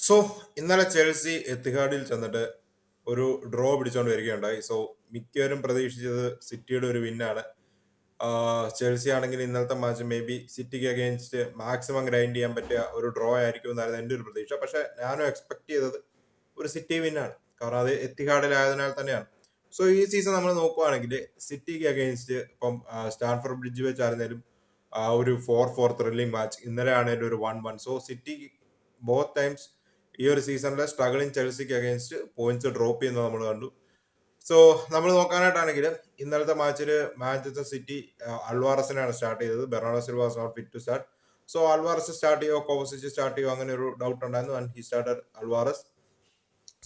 So ഇന്നലെ Chelsea എത്തിഹാഡിൽ ചെന്നിട്ട് ഒരു ഡ്രോ പിടിച്ചുകൊണ്ട് വരികയുണ്ടായി. സോ മിക്കവരും പ്രതീക്ഷിച്ചത് സിറ്റിയുടെ ഒരു വിന്നാണ് ചെൽസി ആണെങ്കിൽ ഇന്നലത്തെ മാച്ച് മേ ബി സിറ്റിക്ക് അഗേൻസ്റ്റ് മാക്സിമം ഗ്രൈൻഡ് ചെയ്യാൻ പറ്റിയ ഒരു ഡ്രോ ആയിരിക്കും എന്നായിരുന്നു എന്റെ ഒരു പ്രതീക്ഷ. പക്ഷേ ഞാനും എക്സ്പെക്ട് ചെയ്തത് ഒരു സിറ്റി വിന്നാണ് കാരണം അത് എത്തിഹാഡിലായതിനാൽ തന്നെയാണ്. സോ ഈ സീസൺ നമ്മൾ നോക്കുവാണെങ്കിൽ സിറ്റിക്ക് അഗേൻസ്റ്റ് ഇപ്പം സ്റ്റാൻഫോർഡ് ബ്രിഡ്ജ് വെച്ചായിരുന്നാലും ഒരു ഫോർ ഫോർ ത്രില്ലിംഗ് മാച്ച് ഇന്നലെ ആണെങ്കിലും ഒരു one one so city both times ഈ ഒരു സീസണിലെ സ്ട്രഗിളിങ് ചെൽസിക്ക് അഗേൻസ്റ്റ് പോയിന്റ്സ് ഡ്രോപ്പ് ചെയ്യുന്നത് നമ്മൾ കണ്ടു. സോ നമ്മൾ നോക്കാനായിട്ടാണെങ്കിൽ ഇന്നലത്തെ മാച്ചിൽ മാഞ്ചസ്റ്റർ സിറ്റി അൽവാറസിനാണ് സ്റ്റാർട്ട് ചെയ്തത്. Bernardo Silva was not fit to start so Alvarez start ചെയ്യോ കോവസിച്ച് സ്റ്റാർട്ട് ചെയ്യോ അങ്ങനെ ഒരു ഡൗട്ട് ഉണ്ടായിരുന്നു. And he starter Alvarez.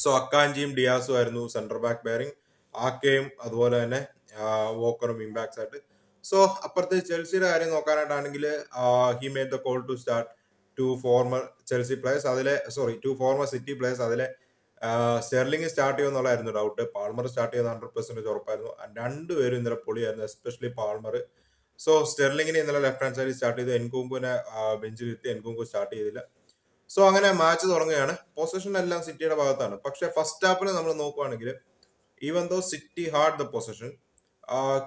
So അക്കാഞ്ചിയും ഡിയാസും ആയിരുന്നു സെന്റർ ബാക്ക് ബാരിങ് ആക്കയും അതുപോലെ തന്നെ വോക്കറും വിങ് ബാക്സ് ആയിട്ട്. സോ അപ്പുറത്തെ ചെൽസിയുടെ കാര്യം നോക്കാനായിട്ടാണെങ്കിൽ he made the call to start two former Chelsea players അതിലെ sorry two former City players അതിലെ സ്റ്റെർലിംഗ് സ്റ്റാർട്ട് ചെയ്യുമെന്നുള്ളായിരുന്നു ഡൗട്ട് പാൾമർ സ്റ്റാർട്ട് ചെയ്യുന്ന ഹൺഡ്രഡ് പെർസെന്റേജ് ഉറപ്പായിരുന്നു. രണ്ടുപേരും ഇന്നലെ പൊളിയായിരുന്നു എസ്പെഷ്യലി പാൾമർ സോ സ്റ്റെർലിംഗിനെ ഇന്നലെ ലെഫ്റ്റ് ഹാൻഡ് സൈഡിൽ സ്റ്റാർട്ട് ചെയ്ത്. എൻകുങ്കുവിനെ ബെഞ്ചിൽ എത്തി എൻകുങ്കു സ്റ്റാർട്ട് ചെയ്തില്ല. സോ അങ്ങനെ മാച്ച് തുടങ്ങുകയാണ്. പൊസിഷൻ എല്ലാം സിറ്റിയുടെ ഭാഗത്താണ്. പക്ഷെ ഫസ്റ്റ് ഹാഫിൽ നമ്മൾ നോക്കുകയാണെങ്കിൽ even though City had the possession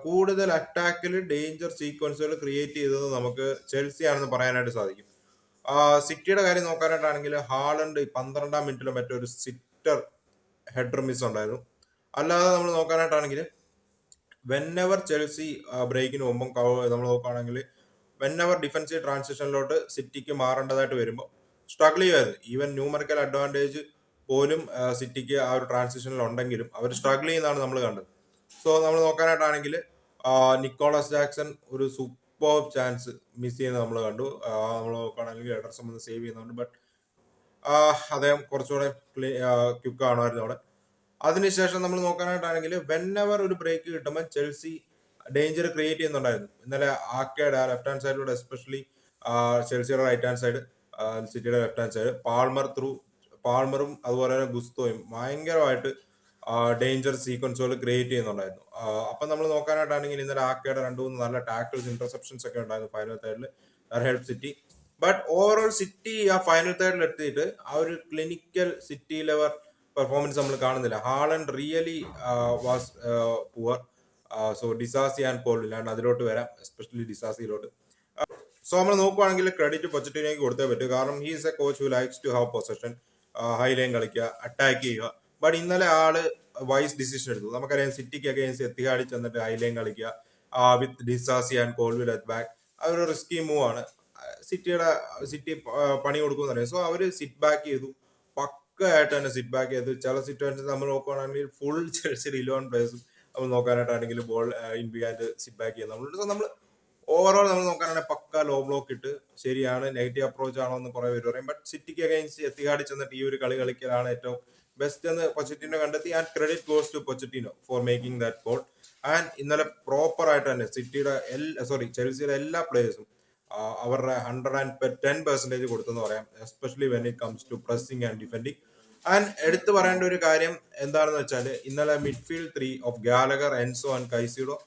കൂടുതൽ അറ്റാക്കിൽ ഡേഞ്ചർ സീക്വൻസുകൾ ക്രിയേറ്റ് ചെയ്തത് നമുക്ക് ചെൽസിയാണെന്ന് പറയാനായിട്ട് സാധിക്കും. സിറ്റിയുടെ കാര്യം നോക്കാനായിട്ടാണെങ്കിൽ ഹാളണ്ട് പന്ത്രണ്ടാം മിനിറ്റിലും മറ്റൊരു സിറ്റർ ഹെഡർ മിസ് ഉണ്ടായിരുന്നു. അല്ലാതെ നമ്മൾ നോക്കാനായിട്ടാണെങ്കിൽ വെൻ എവർ ചെൽസി ബ്രേക്കിന് മുമ്പും നമ്മൾ നോക്കുകയാണെങ്കിൽ വെൻ എവർ ഡിഫൻസീവ് ട്രാൻസിഷനിലോട്ട് സിറ്റിക്ക് മാറേണ്ടതായിട്ട് വരുമ്പോൾ സ്ട്രഗിൾ ചെയ്യുമായിരുന്നു. ഈവൻ ന്യൂമറിക്കൽ അഡ്വാന്റേജ് പോലും സിറ്റിക്ക് ആ ഒരു ട്രാൻസിഷനിൽ ഉണ്ടെങ്കിലും അവർ സ്ട്രഗിൾ ചെയ്യുന്നതാണ് നമ്മൾ കണ്ടത്. സോ നമ്മൾ നോക്കാനായിട്ടാണെങ്കിൽ നിക്കോളസ് ജാക്സൺ ഒരു സൂപ്പർ ചാൻസ് മിസ് ചെയ്യുന്നത് നമ്മൾ കണ്ടു. നമ്മൾ നോക്കുകയാണെങ്കിൽ എഡർസം ഒന്ന് സേവ് ചെയ്യുന്നുണ്ട്. ബട്ട് അദ്ദേഹം കുറച്ചുകൂടെ ക്ലീ ക്യുക്ക് കാണുമായിരുന്നു അവിടെ. അതിനുശേഷം നമ്മൾ നോക്കാനായിട്ടാണെങ്കിൽ വെൻ ഒരു ബ്രേക്ക് കിട്ടുമ്പോൾ ചെൽസി ഡേഞ്ചർ ക്രിയേറ്റ് ചെയ്യുന്നുണ്ടായിരുന്നു. ഇന്നലെ ആക്കയുടെ ലെഫ്റ്റ് ഹാൻഡ് സൈഡിലൂടെ എസ്പെഷ്യലി ചെൽസിയുടെ റൈറ്റ് ഹാൻഡ് സൈഡ് സിറ്റിയുടെ left hand side Palmer through പാൾമറും അതുപോലെ തന്നെ ഗുസ്തോയും ഭയങ്കരമായിട്ട് ഡേഞ്ചർ സീക്വൻസുകൾ ക്രിയേറ്റ് ചെയ്യുന്നുണ്ടായിരുന്നു. അപ്പൊ നമ്മൾ നോക്കാനായിട്ടാണെങ്കിൽ ഇന്നലെ ആക്കയുടെ രണ്ട് മൂന്ന് നല്ല ടാക്കിൾസ് ഇന്റർസെപ്ഷൻസ് ഒക്കെ ഉണ്ടായിരുന്നു final തേർഡിൽ help City but overall City ആ ഫൈനൽ തേർഡിൽ എത്തിയിട്ട് ആ ഒരു ക്ലിനിക്കൽ സിറ്റി ലെവൽ പെർഫോമൻസ് നമ്മൾ കാണുന്നില്ല. Haaland really was poor so Disasi and ഇല്ലാണ്ട് അതിലോട്ട് വരാം എസ്പെഷ്യലി ഡിസാസിയിലോട്ട് സോ നമ്മൾ നോക്കുവാണെങ്കിൽ ക്രെഡിറ്റ് പൊസിറ്റീവിലേക്ക് കൊടുത്തേ പറ്റൂ. കാരണം he's a coach who likes to have possession high line കളിക്കുക അറ്റാക്ക് ചെയ്യുക. ബട്ട് ഇന്നലെ ആൾ വൈസ് ഡിസിഷൻ എടുത്തു. നമുക്കറിയാം സിറ്റിക്ക് അഗേൻസ്റ്റ് എത്തിഹാടി ചെന്നിട്ട് ഹൈ ലൈൻ കളിക്കുക. With Disasi and Colwill at back അതൊരു റിസ്കി മൂവ് ആണ്. സിറ്റിയുടെ സിറ്റി പണി കൊടുക്കുമെന്ന് അറിയാം. സോ അവർ സിറ്റ് ബാക്ക് ചെയ്തു. പക്കയായിട്ട് തന്നെ സിറ്റ് ബാക്ക് ചെയ്തു. ചില സിറ്റുവേഷൻസ് നമ്മൾ നോക്കുകയാണെങ്കിൽ ഫുൾ ചെൽസി ഇലവൻ പ്ലേയേഴ്സും നമ്മൾ നോക്കാനായിട്ടാണെങ്കിൽ ball in behind sit back ചെയ്യുന്നുണ്ട് സോ നമ്മൾ ഓവറോൾ നമ്മൾ നോക്കാനാണെങ്കിൽ പക്ക ലോ ബ്ലോക്ക് ഇട്ട് ശരിയാണ് നെഗറ്റീവ് അപ്രോച്ച് ആണോ എന്ന് കുറെ പേര് പറയും. ബട്ട് സിറ്റിക്ക് അഗൈൻസ്റ്റ് എത്തിയാടി ചെന്നിട്ട് ഈ ഒരു കളി കളിക്കലാണ് ഏറ്റവും ബെസ്റ്റ് എന്ന് പൊച്ചറ്റിനോ കണ്ടെത്തി. And credit goes to Pochettino for making that goal and ഇന്നലെ പ്രോപ്പർ ആയിട്ട് തന്നെ സിറ്റിയുടെ എല്ലാ സോറി ചെൽസിയുടെ എല്ലാ പ്ലേയേഴ്സും അവരുടെ ഹൺഡ്രഡ് ആൻഡ് ടെൻ പെർസെന്റേജ് കൊടുത്തെന്ന് പറയാം. Especially when it comes to pressing and defending and എടുത്തു പറയേണ്ട ഒരു കാര്യം എന്താണെന്ന് വെച്ചാൽ ഇന്നലെ midfield three of Gallagher Enzo and Caicedo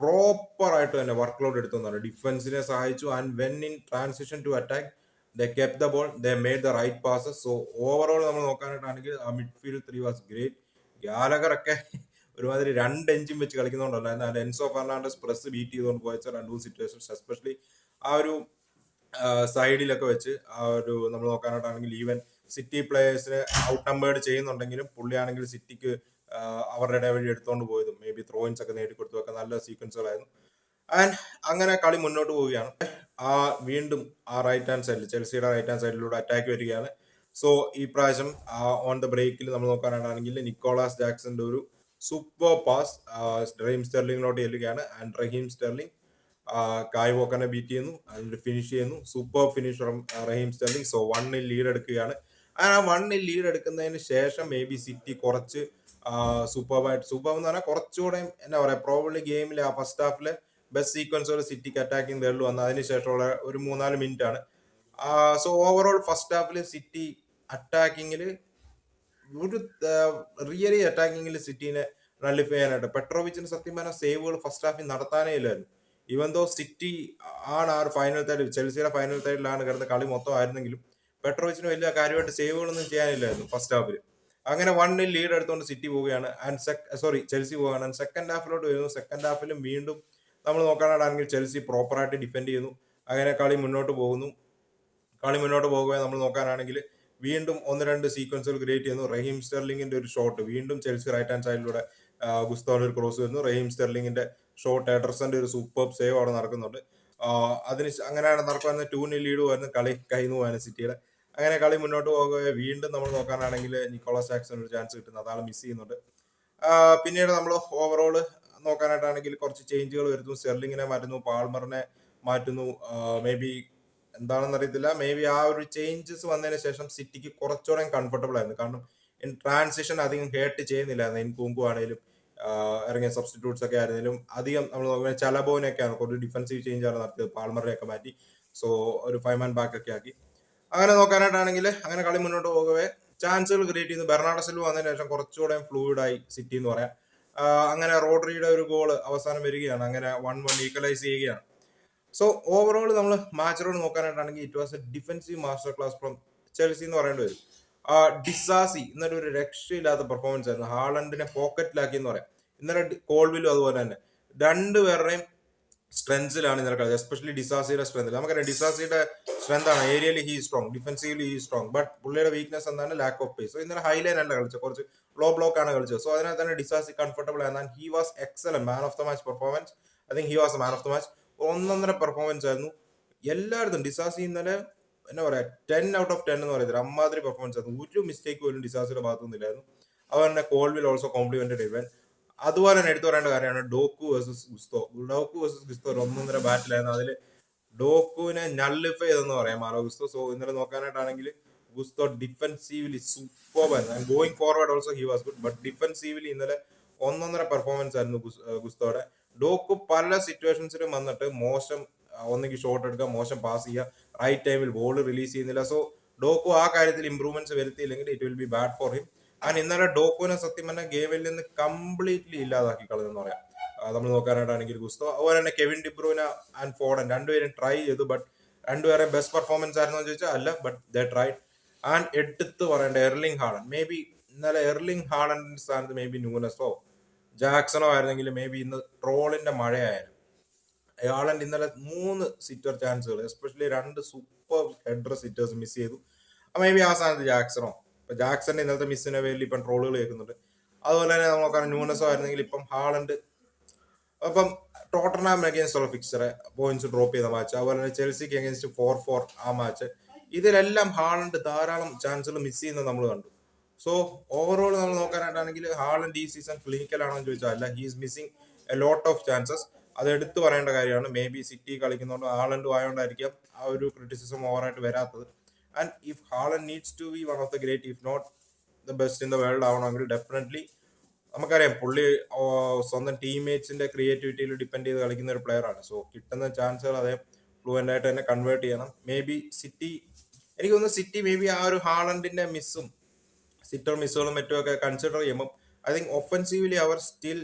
proper ആയിട്ട് തന്നെ വർക്ക് ലോഡ് എടുത്തു ഡിഫൻസിനെ സഹായിച്ചു. And when in transition to attack they kept the ball they made the right passes so overall നമ്മൾ നോക്കാനായിട്ടാണെങ്കിൽ ആ midfield three was great Gallagher ഒക്കെ ഒരുമാതിരി രണ്ട് എഞ്ചും വെച്ച് കളിക്കുന്നതുകൊണ്ടല്ല എന്നാൽ എൻസോ ഫെർണാണ്ടസ് പ്രസ് ബീറ്റ് ചെയ്തുകൊണ്ട് പോയച്ച രണ്ട് മൂന്ന് സിറ്റുവേഷൻസ് എസ്പെഷ്യലി ആ ഒരു സൈഡിലൊക്കെ വെച്ച് ആ ഒരു നമ്മൾ നോക്കാനായിട്ടാണെങ്കിൽ ഈവൻ സിറ്റി പ്ലേയേഴ്സിനെ ഔട്ട് നമ്പേർഡ് ചെയ്യുന്നുണ്ടെങ്കിലും പുള്ളിയാണെങ്കിൽ സിറ്റിക്ക് അവരുടെ ഇടവഴി എടുത്തുകൊണ്ട് പോയതും മേ ബി ത്രോയിൻസ് ഒക്കെ നേടിക്കൊടുത്തും ഒക്കെ നല്ല സീക്വൻസുകളായിരുന്നു ആൻഡ് അങ്ങനെ കളി മുന്നോട്ട് പോവുകയാണ്. ആ വീണ്ടും ആ റൈറ്റ് ഹാൻഡ് സൈഡിൽ ചെൽസിയുടെ റൈറ്റ് ഹാൻഡ് സൈഡിലൂടെ അറ്റാക്ക് വരികയാണ്. സോ ഈ പ്രാവശ്യം ഓൺ ദ ബ്രേക്കിൽ നമ്മൾ നോക്കാനാണെങ്കിൽ നിക്കോളാസ് ജാക്സന്റെ ഒരു സൂപ്പർ പാസ് റഹീം സ്റ്റെർലിങ്ങിലോട്ട് ചെല്ലുകയാണ്. ആൻഡ് റഹീം സ്റ്റെർലിംഗ് കായ് വോക്കനെ ബീറ്റ് ചെയ്യുന്നു. അതിന്റെ ഫിനിഷ് ചെയ്യുന്നു. Super finish from Raheem Sterling. So വണ്ണിൽ ലീഡ് എടുക്കുകയാണ്. ആ വണ്ണിൽ ലീഡ് എടുക്കുന്നതിന് ശേഷം മേ ബി സിറ്റി കുറച്ച് സൂപ്പർബായിട്ട് സൂപ്പർ എന്ന് പറഞ്ഞാൽ കുറച്ചുകൂടെ എന്താ പറയുക പ്രോബ്ലി ഗെയിമിലെ ആ ഫസ്റ്റ് ഹാഫിലെ ബെസ്റ്റ് സീക്വൻസ് ഒരു സിറ്റിക്ക് അറ്റാക്കിംഗ് തേർഡിൽ വന്നു. അതിനുശേഷമുള്ള ഒരു മൂന്നാൽ മിനിറ്റ് ആണ്. സോ ഓവറോൾ ഫസ്റ്റ് ഹാഫിൽ സിറ്റി അറ്റാക്കിങ്ങിൽ ഒരു റിയലി അറ്റാക്കിങ്ങിൽ സിറ്റിനെ നള്ളിഫൈ ചെയ്യാനായിട്ട്. പെട്രോവിച്ചിന് സത്യം പറഞ്ഞാൽ സേവുകൾ ഫസ്റ്റ് ഹാഫിൽ നടത്താനേ ഇല്ലായിരുന്നു. ഇവൻ ദോ സിറ്റി ആണ് ആ ഫൈനൽ തേർഡ് ചെൽസിയുടെ ഫൈനൽ തേർഡിലാണ് കിടന്ന കളി മൊത്തം ആയിരുന്നെങ്കിലും പെട്രോവിച്ചിന് വലിയ കാര്യമായിട്ട് സേവുകളൊന്നും ചെയ്യാനില്ലായിരുന്നു ഫസ്റ്റ് ഹാഫിൽ അങ്ങനെ വണ്ണിൽ ലീഡ് എടുത്തുകൊണ്ട് സിറ്റി പോവുകയാണ്. ആൻഡ് സോറി ചെൽസി പോവുകയാണ്. സെക്കൻഡ് ഹാഫിലോട്ട് വരുന്നു. സെക്കൻഡ് ഹാഫിലും വീണ്ടും നമ്മൾ നോക്കാനാണെങ്കിൽ ചെൽസി പ്രോപ്പറായിട്ട് ഡിഫെൻഡ് ചെയ്യുന്നു. അങ്ങനെ കളി മുന്നോട്ട് പോകുന്നു. കളി മുന്നോട്ട് പോകുക നമ്മൾ നോക്കാനാണെങ്കിൽ വീണ്ടും ഒന്ന് രണ്ട് സീക്വൻസുകൾ ക്രിയേറ്റ് ചെയ്യുന്നു. റഹീം സ്റ്റെർലിംഗിന്റെ ഒരു ഷോട്ട് വീണ്ടും ചെൽസി റൈറ്റ് ഹാൻഡ് സൈഡിലൂടെ ഗുസ്തോയുടെ ഒരു ക്രോസ് വരുന്നു. റഹീം സ്റ്റെർലിംഗിന്റെ ഷോട്ട് എഡർസന്റെ ഒരു സൂപ്പർ സേവ് അവിടെ നടക്കുന്നുണ്ട്. അതിന് അങ്ങനെയാണ് അങ്ങനെ നടക്കുന്ന ടൂ നിൽ ലീഡ് വരുന്ന കളി കൈന്നു പോയാണ് സിറ്റിയുടെ അങ്ങനെ കളി മുന്നോട്ട് പോകുക വീണ്ടും നമ്മൾ നോക്കാനാണെങ്കിൽ നിക്കോളാസ് ജാക്സൺ ഒരു ചാൻസ് കിട്ടുന്നു. അതാണ് മിസ് ചെയ്യുന്നുണ്ട്. പിന്നീട് നമ്മൾ ഓവറോൾ നോക്കാനായിട്ടാണെങ്കിൽ കുറച്ച് ചേഞ്ചുകൾ വരുന്നു. സെർലിങ്ങിനെ മാറ്റുന്നു പാൾമറിനെ മാറ്റുന്നു. മേ ബി എന്താണെന്ന് അറിയത്തില്ല. മേ ബി ആ ഒരു ചേഞ്ചസ് വന്നതിന് ശേഷം സിറ്റിക്ക് കുറച്ചുകൂടെ കംഫർട്ടബിൾ ആയിരുന്നു. കാരണം ഇൻ ട്രാൻസിഷൻ അധികം ഹേർട്ട് ചെയ്യുന്നില്ലായിരുന്നു. ഇൻ കുങ്കു ആണെങ്കിലും ഇറങ്ങിയ സബ്സ്റ്റിറ്റ്യൂട്ട്സ് ഒക്കെ ആയിരുന്നാലും അധികം നമ്മൾ നോക്കുന്നത് ചലബോനൊക്കെയാണ് കുറച്ച് ഡിഫൻസീവ് ചേഞ്ച് ആണ് നടത്തിയത്. പാൽമറിനെയൊക്കെ മാറ്റി. സോ ഒരു ഫൈവ് മാൻ ബാക്ക് ഒക്കെ ആക്കി. അങ്ങനെ നോക്കാനായിട്ടാണെങ്കിൽ അങ്ങനെ കളി മുന്നോട്ട് പോകവേ. ചാൻസുകൾ ക്രിയേറ്റ് ചെയ്യുന്നു. ബെർണാഡസിൽ വന്നതിന് ശേഷം കുറച്ചുകൂടെ ഫ്ലൂയിഡായി സിറ്റി എന്ന് പറയാം. അങ്ങനെ റോഡറിയുടെ ഒരു ഗോൾ അവസാനം വരികയാണ്. അങ്ങനെ വൺ വൺ ഈക്വലൈസ് ചെയ്യുകയാണ്. സോ ഓവറോൾ നമ്മൾ മാച്ചിനോട് നോക്കാനായിട്ടാണെങ്കിൽ it was a defensive master class from Chelsea എന്ന് പറയേണ്ടി വരും. ഡിസാസി ഇന്നലെ ഒരു രക്ഷയില്ലാത്ത പെർഫോമൻസ് ആയിരുന്നു. ഹാളണ്ടിനെ പോക്കറ്റിലാക്കി എന്ന് പറയാം. ഇന്നലെ കോൾവിലും അതുപോലെ തന്നെ. രണ്ടുപേരുടെയും സ്ട്രെങ്സിലാണ് ഇന്നലെ കളിച്ചത്. എസ്പെഷ്യലി ഡിസാസിയുടെ സ്ട്രെങ്ത് നമുക്കറിയാം ഡിസാസിയുടെ സ്ട്രെങ്ത് ആണ്. ഏരിയയിൽ he strong defensively he strong but പുള്ളിയുടെ വീക്ക്നെസ് എന്താണ്? ലാക്ക് ഓഫ് പേസ് ഇന്നലെ ഹൈലൈൻ അല്ല കളിച്ചത്. കുറച്ച് ലോ ബ്ലോക്ക് ആണ് കളിച്ചത്. സോ അതിനകത്ത് തന്നെ ഡിസാസി കംഫർട്ടബിൾ ആയിരുന്നു he was excellent man of the match performance I think he was man of the match ഒന്നൊന്നര പെർഫോമൻസ് ആയിരുന്നു. എല്ലായിടത്തും ഡിസാസി ഇന്നലെ എന്നാ പറയാ ടെൻ ഔട്ട് ഓഫ് ടെൻ എന്ന് പറയുന്നത് അമ്മാതിരി പെർഫോമൻസ് ആയിരുന്നു. ഒരു മിസ്റ്റേക്ക് പോലും ഡിസാസിയുടെ ഭാഗത്തുനിന്നില്ലായിരുന്നു. തന്നെ കോൾവിൽ ഓൾസോ കോംപ്ലിമെന്റഡ് ഇവൻ അതുപോലെ തന്നെ എടുത്തു പറയേണ്ട കാര്യമാണ് Doku versus Gusto Doku versus Gusto ഒരു ഒന്നൊന്നര ബാറ്റിലായിരുന്നു അതിൽ ഡോക്കുവിനെ നള്ളിഫൈ ചെയ്തെന്ന് പറയാം. മാറോ ഗുസ്തോ സോ ഇന്നലെ നോക്കാനായിട്ടാണെങ്കിൽ ഗുസ്തോ ഡിഫൻസീവ്ലി സൂപ്പർ ആയിരുന്നു. Going forward also he was good but defensively ഇന്നലെ ഒന്നൊന്നര പെർഫോമൻസ് ആയിരുന്നു ഗുസ്തോടെ. ഡോക്ക് പല സിറ്റുവേഷൻസിലും വന്നിട്ട് മോശം ഒന്നെങ്കിൽ ഷോട്ട് എടുക്കുക മോശം പാസ് ചെയ്യുക റൈറ്റ് ടൈമിൽ ബോൾ റിലീസ് ചെയ്യുന്നില്ല. സോ ഡോക്കു ആ കാര്യത്തിൽ improvements വരുത്തിയില്ലെങ്കിൽ it will be bad for him and ഇന്നലെ ഡോക്കുവിനെ സത്യം പറഞ്ഞാൽ ഗെയിമിൽ നിന്ന് കംപ്ലീറ്റ്ലി ഇല്ലാതാക്കി കളഞ്ഞെന്ന് പറയാം. നമ്മൾ നോക്കാനായിട്ടാണെങ്കിൽ ഗുസ്തോ അതുപോലെ തന്നെ Kevin De Bruyne and Foden രണ്ടുപേരും ട്രൈ ചെയ്തു. ബട്ട് രണ്ടുപേരെ ബെസ്റ്റ് പെർഫോമൻസ് ആയിരുന്നു ചോദിച്ചാൽ അല്ല ബട്ട് ദ ട്രൈ ആൻഡ് എടുത്ത് പറയേണ്ട എർലിംഗ് ഹാളൻ. മേ ബി ഇന്നലെ എർലിംഗ് ഹാളന്റെ സ്ഥാനത്ത് മേ ബി ന്യൂനസോ ജാക്സണോ ആയിരുന്നെങ്കിൽ മേ ബി ഇന്ന് ട്രോളിന്റെ മഴയായിരുന്നു ഹാളൻഡ് ഇന്നലെ മൂന്ന് സിറ്റർ ചാൻസുകൾ എസ്പെഷ്യലി രണ്ട് സൂപ്പർ ഹെഡർ സിറ്റേഴ്സ് മിസ് ചെയ്തു. മേ ബി ആ സ്ഥാനത്ത് ജാക്സണോ. ഇപ്പൊ ജാക്സന്റെ ഇന്നലത്തെ മിസ്സിനെ വേണ്ടി ഇപ്പം ട്രോളുകൾ കേൾക്കുന്നുണ്ട്. അതുപോലെ തന്നെ നോക്കാൻ ന്യൂനസോ ആയിരുന്നെങ്കിൽ ഇപ്പം ഹാളൻഡ് അപ്പം ടോട്ടർനാം അഗേൻസ്റ്റ് ഉള്ള ഫിക്സറെ പോയിന്റ്സ് ഡ്രോപ്പ് ചെയ്ത മാച്ച് അതുപോലെ തന്നെ ചെൽസിക്ക് അഗേൻസ്റ്റ് ഫോർ ഫോർ ആ മാച്ച് ഇതിലെല്ലാം ഹാളണ്ട് ധാരാളം ചാൻസുകൾ മിസ് ചെയ്യുന്നത് നമ്മൾ കണ്ടു. സോ ഓവറോൾ നമ്മൾ നോക്കാനായിട്ടാണെങ്കിൽ ഹാളണ്ട് ഈ സീസൺ ക്ലിനിക്കൽ ആണോ എന്ന് ചോദിച്ചാൽ അല്ല he's missing a lot of chances അത് എടുത്തു പറയേണ്ട കാര്യമാണ്. മേ ബി സിറ്റി കളിക്കുന്നതുകൊണ്ട് ഹാളണ്ട് ആയതുകൊണ്ടായിരിക്കാം ആ ഒരു ക്രിറ്റിസിസം ഓവറായിട്ട് വരാത്തത്. And if Haaland needs to be one of the great if not the best in the world ആവണമെങ്കിൽ ഡെഫിനറ്റ്ലി നമുക്കറിയാം പുള്ളി സ്വന്തം ടീംമേറ്റ്സിന്റെ ക്രിയേറ്റിവിറ്റിയിൽ ഡിപ്പെൻഡ് ചെയ്ത് കളിക്കുന്ന ഒരു പ്ലെയർ ആണ്. സോ കിട്ടുന്ന ചാൻസുകൾ അതേ ഫ്ലുവന്റ് ആയിട്ട് തന്നെ കൺവേർട്ട് ചെയ്യണം. മേ ബി സിറ്റി എനിക്ക് തോന്നുന്നു സിറ്റി മേ ബി ആ ഒരു ഹാളണ്ടിന്റെ മിസ്സും സിറ്റർ മിസ്സുകളും മറ്റുമൊക്കെ കൺസിഡർ ചെയ്യുമ്പോൾ ഐ തിങ്ക് ഒഫൻസീവ്ലി അവർ സ്റ്റിൽ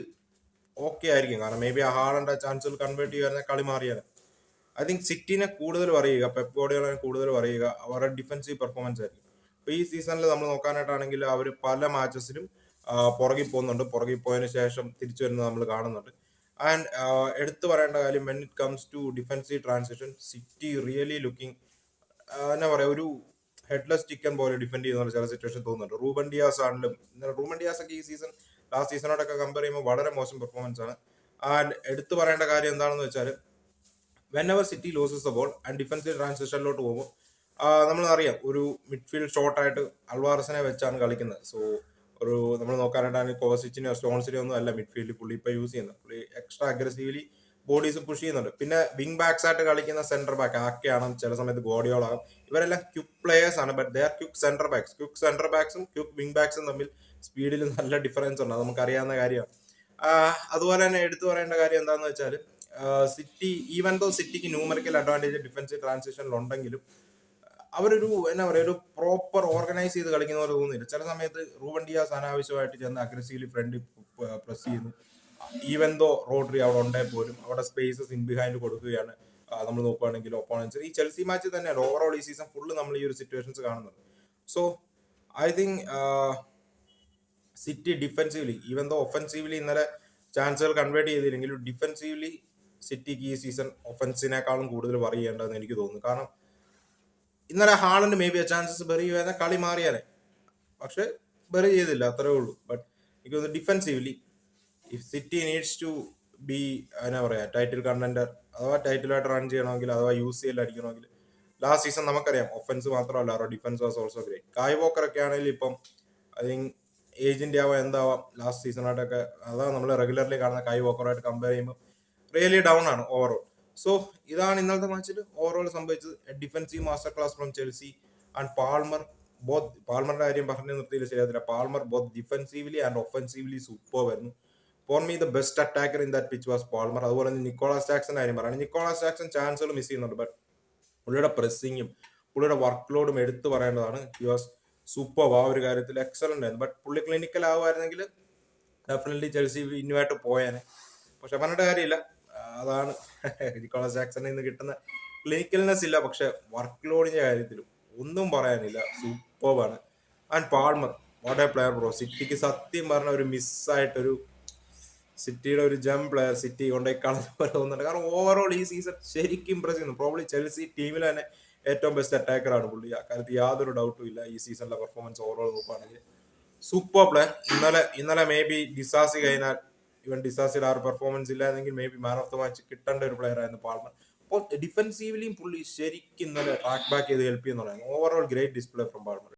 ഓക്കെ ആയിരിക്കും. കാരണം മേ ബി ആ ഹാളണ്ട ചാൻസുകൾ കൺവേർട്ട് ചെയ്യുന്ന കളി മാറിയാണ് ഐ തിങ്ക് സിറ്റിനെ കൂടുതൽ പറയുക പെപ്പ് ഗോഡികളെ കൂടുതൽ പറയുക അവരുടെ ഡിഫൻസീവ് പെർഫോമൻസ് ആയിരിക്കും. ഇപ്പൊ ഈ സീസണിൽ നമ്മൾ നോക്കാനായിട്ടാണെങ്കിൽ അവർ പല മാച്ചസിലും പുറകിൽ പോകുന്നുണ്ട്. പുറകിൽ പോയതിനു ശേഷം തിരിച്ചു വരുന്നത് നമ്മൾ കാണുന്നുണ്ട്. ആൻഡ് എടുത്തു പറയേണ്ട കാര്യം when it comes to defensive transition City really looking എന്നാ പറയുക ഒരു ഹെഡ്ലെസ് ചിക്കൻ പോലെ ഡിഫെൻഡ് ചെയ്യുന്ന ചില സിറ്റുവേഷൻ തോന്നുന്നുണ്ട്. റൂബൻ ഡിയാസ് ആണെങ്കിലും റൂബൻ ഡിയാസ് ഒക്കെ ഈ സീസൺ ലാസ്റ്റ് സീസണോടൊക്കെ കമ്പയർ ചെയ്യുമ്പോൾ വളരെ മോശം പെർഫോമൻസ് ആണ്. ആൻഡ് എടുത്തു പറയേണ്ട കാര്യം എന്താണെന്ന് വെച്ചാൽ whenever City loses the ball and defensive ട്രാൻസിഷനിലോട്ട് പോകുമ്പോൾ നമ്മൾ അറിയാം ഒരു മിഡ്ഫീൽഡ് ഷോട്ടായിട്ട് അൽവാറസിനെ വെച്ചാണ് കളിക്കുന്നത്. സോ ഒരു നമ്മൾ നോക്കാനായിട്ടാണ് കോസിച്ചിനോ സ്റ്റോൺസിനെയോ ഒന്നും അല്ല മിഡ്ഫീൽഡിൽ പുള്ളി ഇപ്പൊ യൂസ് ചെയ്യുന്നത്. പുള്ളി എക്സ്ട്രാ അഗ്രസീവ്ലി ബോഡീസ് പുഷ് ചെയ്യുന്നുണ്ട്. പിന്നെ വിങ് ബാക്സ് ആയിട്ട് കളിക്കുന്ന സെന്റർ ബാക്ക് ആക്കെയാണ് ചില സമയത്ത് ഗോഡിയോളാകും ഇവരെല്ലാം ക്യുക്ക് പ്ലേയേഴ്സ് ആണ് but they are quick centre backs quick centre ബാക്സും quick wing ബാക്സും തമ്മിൽ സ്പീഡിൽ നല്ല ഡിഫറൻസ് ഉണ്ട്. അത് നമുക്ക് അറിയാവുന്ന കാര്യമാണ് അതുപോലെ തന്നെ എടുത്തു പറയേണ്ട കാര്യം എന്താണെന്ന് വെച്ചാൽ സിറ്റി ഈവൻ ദോ സിറ്റിക്ക് ന്യൂമറിക്കൽ അഡ്വാന്റേജ് ഡിഫൻസീവ് ട്രാൻസിഷനിൽ ഉണ്ടെങ്കിലും അവരൊരു എന്താ പറയുക ഒരു പ്രോപ്പർ ഓർഗനൈസ് ചെയ്ത് കളിക്കുന്ന പോലെ തോന്നുന്നില്ല ചില സമയത്ത് റൂബൻ ഡിയാസ് അനാവശ്യമായിട്ട് ചെന്ന് അഗ്രസീവ്ലി ഫ്രണ്ട് പ്രസ് ചെയ്യുന്നു. ഈവൻ ദോ റോഡ്രി അവിടെ ഉണ്ടേ പോലും അവിടെ സ്പേസസ് ഇൻ ബിഹൈൻഡ് കൊടുക്കുകയാണ് നമ്മൾ നോക്കുകയാണെങ്കിൽ ഒപ്പോണൻസ് ഈ ചെൽസി മാച്ച് തന്നെയാണ് ഓവറോൾ ഈ സീസൺ ഫുള്ള് നമ്മൾ ഈ ഒരു സിറ്റുവേഷൻസ് കാണുന്നത്. So I think City defensively even though offensively ഇന്നലെ ചാൻസുകൾ കൺവേർട്ട് ചെയ്തില്ലെങ്കിലും ഡിഫെൻസീവ്ലി സിറ്റിക്ക് ഈ സീസൺ ഒഫൻസിനേക്കാളും കൂടുതൽ വറിയേണ്ടതെന്ന് എനിക്ക് തോന്നുന്നു. കാരണം ഇന്നലെ ഹാളിന് മേ ബി ചാൻസസ് ബെറി ചെയ്താൽ കളി മാറിയാലേ. പക്ഷെ ബെറി ചെയ്തില്ല അത്രേ ഉള്ളൂ. ബട്ട് എനിക്ക് തോന്നുന്നു defensively if city needs to be എന്നാ പറയാ ടൈറ്റിൽ കണ്ടന്റർ അഥവാ ടൈറ്റിലായിട്ട് റൺ ചെയ്യണമെങ്കിൽ അഥവാ യു സി എൽ അടിക്കണമെങ്കിൽ ലാസ്റ്റ് സീസൺ നമുക്കറിയാം ഒഫൻസ് മാത്രമല്ല അവരുടെ defence was also great Kyle Walker ഒക്കെ ആണെങ്കിൽ ഇപ്പം ഐ തിങ്ക് ഏജന്റ് ആവാം എന്താവാം ലാസ്റ്റ് സീസണായിട്ടൊക്കെ അതാ നമ്മൾ റെഗുലർലി കാണുന്ന കായ് വോക്കറായിട്ട് കമ്പയർ ചെയ്യുമ്പോൾ റിയലി ഡൗൺ ആണ് ഓവറോൾ സോ ഇതാണ് ഇന്നലത്തെ മാച്ചിൽ ഓവറോൾ സംഭവിച്ചത്. Defensive master class from Chelsea and Palmer both പാൾമറിന്റെ കാര്യം പറഞ്ഞു നിർത്തിയില്ല ശരിയാത്തില്ല Palmer both defensively and offensively super ആയിരുന്നു. For me the best attacker in that pitch was Palmer അതുപോലെ തന്നെ നിക്കോളാസ് ജാക്സൺ കാര്യം പറയുന്നത് നിക്കോളാസ് ജാക്സൺ ചാൻസുകൾ മിസ് ചെയ്യുന്നുണ്ട് ബട്ട് പുള്ളിയുടെ പ്രസ്സിങ്ങും പുള്ളിയുടെ വർക്ക് ലോഡും എടുത്തു പറയേണ്ടതാണ്. ഹി വാസ് സൂപ്പർ ആ ഒരു കാര്യത്തിൽ. എക്സലന്റ് ആയിരുന്നു. ബട്ട് പുള്ളി ക്ലിനിക്കൽ ആവുമായിരുന്നെങ്കിൽ ഡെഫിനറ്റ്ലി ചെൽസി ഇന്നുമായിട്ട് പോയേനെ. പക്ഷെ പറഞ്ഞിട്ട് കാര്യമില്ല. അതാണ് നിക്കോളസ് ജാക്സണിൽ നിന്ന് കിട്ടുന്ന ക്ലിനിക്കൽനെസ് ഇല്ല പക്ഷെ വർക്ക് ലോഡിന്റെ കാര്യത്തിലും ഒന്നും പറയാനില്ല. സൂപ്പർബാണ്. And Palmer what a player bro സിറ്റിക്ക് സത്യം പറഞ്ഞ ഒരു മിസ്സായിട്ടൊരു സിറ്റിയുടെ ഒരു ജം പ്ലെയർ സിറ്റി കൊണ്ടുപോയി കളഞ്ഞ പോലെ തോന്നുന്നുണ്ട്. കാരണം ഓവറോൾ ഈ സീസൺ ശരിക്കും ഇംപ്രസ് ചെയ്യുന്നു. പ്രോബ്ലി ചെൽസി ടീമിൽ തന്നെ ഏറ്റവും ബെസ്റ്റ് അറ്റാക്കറാണ് പുള്ളി. ആ കാര്യത്തിൽ യാതൊരു ഡൗട്ടും ഇല്ല. ഈ സീസണിലെ പെർഫോമൻസ് ഓവറോൾ നോക്കുകയാണെങ്കിൽ സൂപ്പർ പ്ലെയർ ഇന്നലെ ഇന്നലെ മേ ബി ഡിസാസി കഴിഞ്ഞാൽ ഇവൻ ഡിസാസ്റ്റർ ആ ഒരു പെർഫോമൻസ് ഇല്ലായിരുന്നെങ്കിൽ maybe man of the match കിട്ടേണ്ട ഒരു പ്ലെയർ ആയിരുന്നു പാൾമർ. അപ്പോൾ ഡിഫൻസീവ്ലിയും പുള്ളി ശരിക്കും ഇന്നലെ ട്രാക്ക് ബാക്ക് ചെയ്ത് ഹെൽപ്പ് ചെയ്യുന്നുണ്ടായിരുന്നു. Overall great display from Palmer.